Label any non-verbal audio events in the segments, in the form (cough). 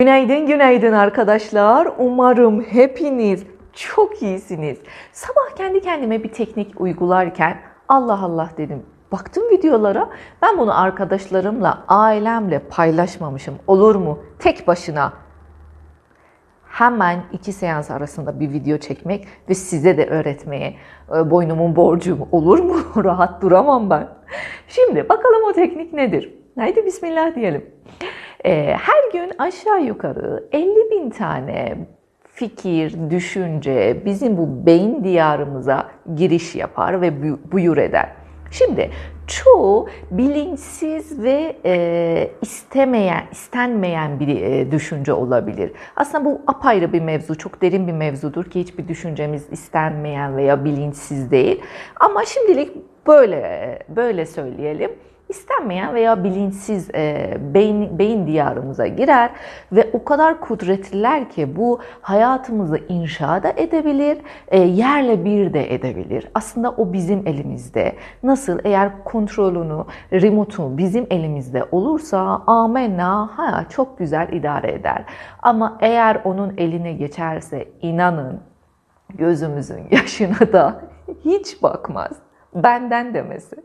Günaydın, günaydın arkadaşlar. Umarım hepiniz çok iyisiniz. Sabah kendi kendime bir teknik uygularken Allah Allah dedim. Baktım videolara. Ben bunu arkadaşlarımla, ailemle paylaşmamışım. Olur mu? Tek başına hemen iki seans arasında bir video çekmek ve size de öğretmeye e, boynumun borcu olur mu? (laughs) Rahat duramam ben. Şimdi bakalım o teknik nedir? Haydi bismillah diyelim. E, her gün aşağı yukarı 50 bin tane fikir, düşünce bizim bu beyin diyarımıza giriş yapar ve bu- buyur eder. Şimdi çoğu bilinçsiz ve e, istemeyen, istenmeyen bir e, düşünce olabilir. Aslında bu apayrı bir mevzu, çok derin bir mevzudur ki hiçbir düşüncemiz istenmeyen veya bilinçsiz değil. Ama şimdilik böyle böyle söyleyelim istenmeyen veya bilinçsiz e, beyin, beyin diyarımıza girer ve o kadar kudretliler ki bu hayatımızı inşa da edebilir, e, yerle bir de edebilir. Aslında o bizim elimizde. Nasıl eğer kontrolünü, remote'u bizim elimizde olursa amenna hayat çok güzel idare eder. Ama eğer onun eline geçerse inanın gözümüzün (laughs) yaşına da hiç bakmaz. Benden demesi.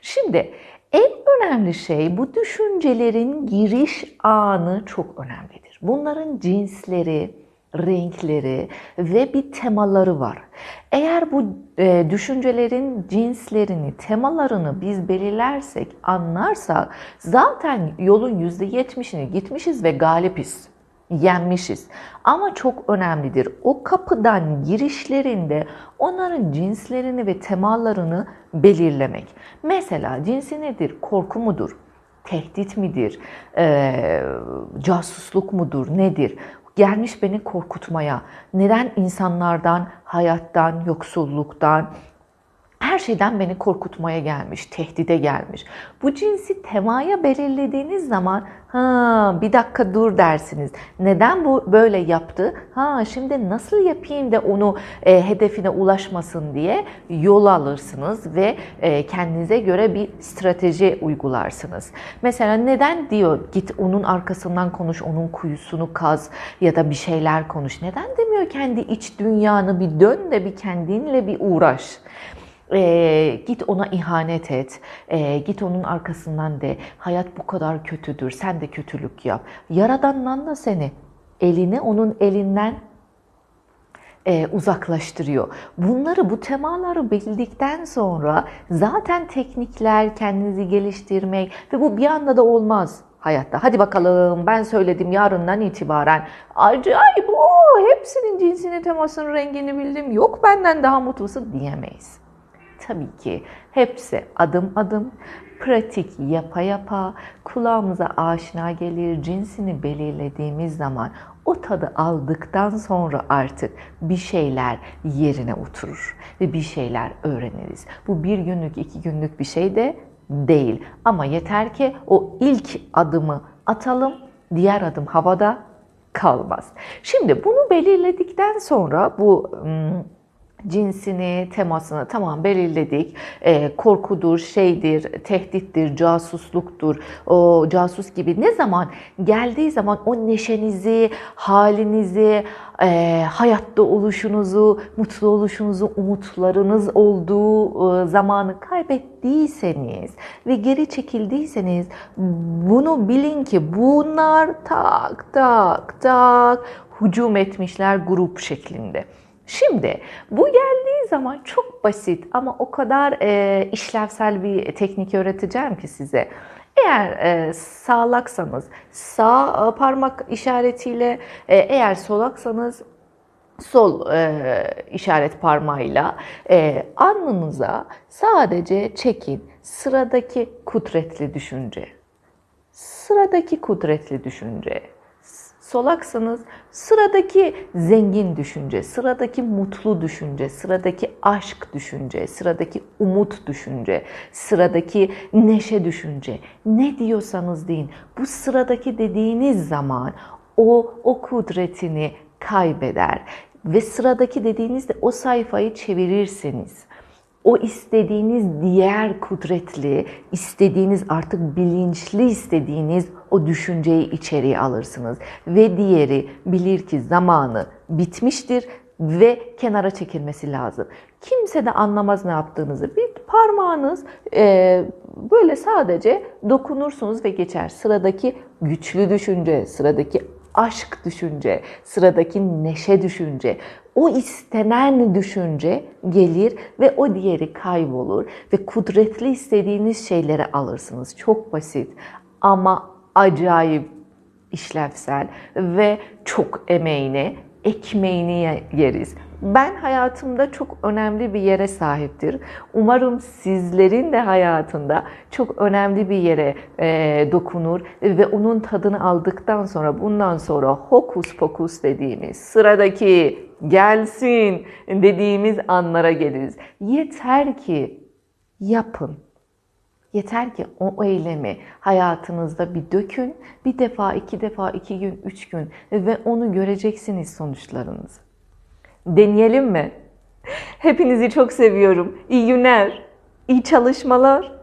Şimdi en önemli şey bu düşüncelerin giriş anı çok önemlidir. Bunların cinsleri, renkleri ve bir temaları var. Eğer bu e, düşüncelerin cinslerini, temalarını biz belirlersek, anlarsak zaten yolun %70'ini gitmişiz ve galipiz yenmişiz. Ama çok önemlidir. O kapıdan girişlerinde onların cinslerini ve temalarını belirlemek. Mesela cinsi nedir? Korku mudur? Tehdit midir? Ee, casusluk mudur? Nedir? Gelmiş beni korkutmaya. Neden insanlardan, hayattan, yoksulluktan, her şeyden beni korkutmaya gelmiş, tehdide gelmiş. Bu cinsi temaya belirlediğiniz zaman ha bir dakika dur dersiniz. Neden bu böyle yaptı? Ha şimdi nasıl yapayım da onu e, hedefine ulaşmasın diye yol alırsınız ve e, kendinize göre bir strateji uygularsınız. Mesela neden diyor git onun arkasından konuş, onun kuyusunu kaz ya da bir şeyler konuş. Neden demiyor kendi iç dünyanı bir dön de bir kendinle bir uğraş. Ee, git ona ihanet et, Ee, git onun arkasından de hayat bu kadar kötüdür, sen de kötülük yap. Yaradandan da seni elini onun elinden e, uzaklaştırıyor. Bunları, bu temaları bildikten sonra zaten teknikler, kendinizi geliştirmek ve bu bir anda da olmaz hayatta. Hadi bakalım ben söyledim yarından itibaren. Acayip o hepsinin cinsini, temasını, rengini bildim. Yok benden daha mutlusu diyemeyiz. Tabii ki hepsi adım adım pratik yapa yapa kulağımıza aşina gelir cinsini belirlediğimiz zaman o tadı aldıktan sonra artık bir şeyler yerine oturur ve bir şeyler öğreniriz. Bu bir günlük iki günlük bir şey de değil ama yeter ki o ilk adımı atalım diğer adım havada kalmaz. Şimdi bunu belirledikten sonra bu cinsini, temasını tamam belirledik. Ee, korkudur, şeydir, tehdittir, casusluktur. O casus gibi ne zaman geldiği zaman o neşenizi, halinizi, e, hayatta oluşunuzu, mutlu oluşunuzu, umutlarınız olduğu e, zamanı kaybettiyseniz ve geri çekildiyseniz bunu bilin ki bunlar tak tak tak hücum etmişler grup şeklinde. Şimdi bu geldiği zaman çok basit ama o kadar e, işlevsel bir teknik öğreteceğim ki size. Eğer e, sağlaksanız sağ e, parmak işaretiyle, e, eğer solaksanız sol e, işaret parmağıyla e, alnınıza sadece çekin sıradaki kudretli düşünce. Sıradaki kudretli düşünce solaksanız sıradaki zengin düşünce, sıradaki mutlu düşünce, sıradaki aşk düşünce, sıradaki umut düşünce, sıradaki neşe düşünce. Ne diyorsanız deyin. Bu sıradaki dediğiniz zaman o o kudretini kaybeder ve sıradaki dediğinizde o sayfayı çevirirsiniz o istediğiniz diğer kudretli, istediğiniz artık bilinçli istediğiniz o düşünceyi içeriye alırsınız. Ve diğeri bilir ki zamanı bitmiştir ve kenara çekilmesi lazım. Kimse de anlamaz ne yaptığınızı. Bir parmağınız e, böyle sadece dokunursunuz ve geçer. Sıradaki güçlü düşünce, sıradaki aşk düşünce, sıradaki neşe düşünce, o istenen düşünce gelir ve o diğeri kaybolur ve kudretli istediğiniz şeyleri alırsınız. Çok basit ama acayip işlevsel ve çok emeğine, ekmeğini yeriz. Ben hayatımda çok önemli bir yere sahiptir. Umarım sizlerin de hayatında çok önemli bir yere e, dokunur ve onun tadını aldıktan sonra bundan sonra hokus pokus dediğimiz sıradaki gelsin dediğimiz anlara geliriz. Yeter ki yapın. Yeter ki o eylemi hayatınızda bir dökün, bir defa, iki defa, iki gün, üç gün ve onu göreceksiniz sonuçlarınızı. Deneyelim mi? Hepinizi çok seviyorum. İyi günler, iyi çalışmalar.